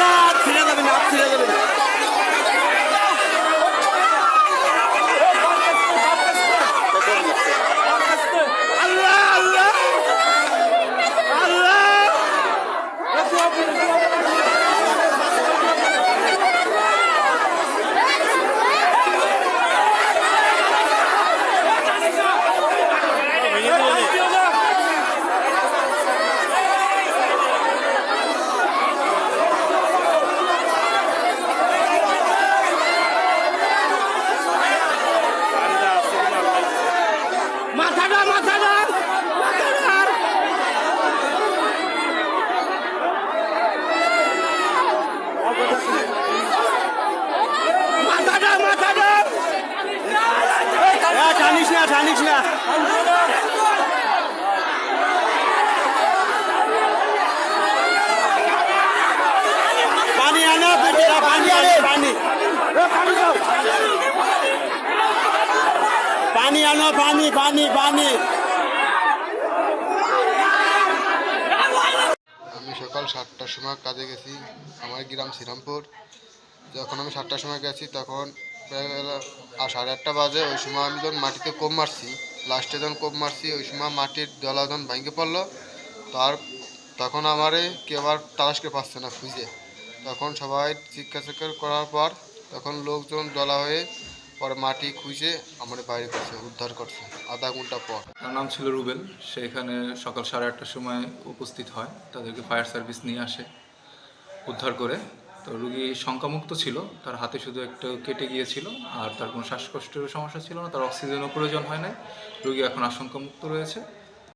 God. না টানিস না। পানি আনো, বেটিরা, পানি আনো, পানি। পানি আনো, পানি পানি পানি। আমি সকাল সাতটার সময় কাজে গেছি, আমার গ্রাম শ্রীরামপুর। যখন আমি সাতটার সময় গেছি, তখন প্রায় আর সাড়ে আটটা বাজে, ওই সময় আমি যখন মাটিতে কোপ মারছি লাস্টে যখন কোপ মারছি, ওই সময় মাটির দলা যখন ভেঙে পড়ল, তার, তখন আমারে কেউ আবার তালাশকে পাচ্ছে না খুঁজে। তখন সবাই চিৎকার করার পর, তখন লোকজন দলা হয়ে পরে মাটি খুঁজে আমাদের বাইরে করছে, উদ্ধার করছে, আধা ঘণ্টা পর। তার নাম ছিল রুবেল, সে এখানে সকাল সাড়ে আটটার সময় উপস্থিত হয়, তাদেরকে ফায়ার সার্ভিস নিয়ে আসে, উদ্ধার করে। তো রুগী শঙ্কামুক্ত ছিল, তার হাতে শুধু একটু কেটে গিয়েছিল, আর তার কোনো শ্বাসকষ্টেরও সমস্যা ছিল না, তার অক্সিজেনও প্রয়োজন হয় নাই। রুগী এখন আশঙ্কামুক্ত রয়েছে।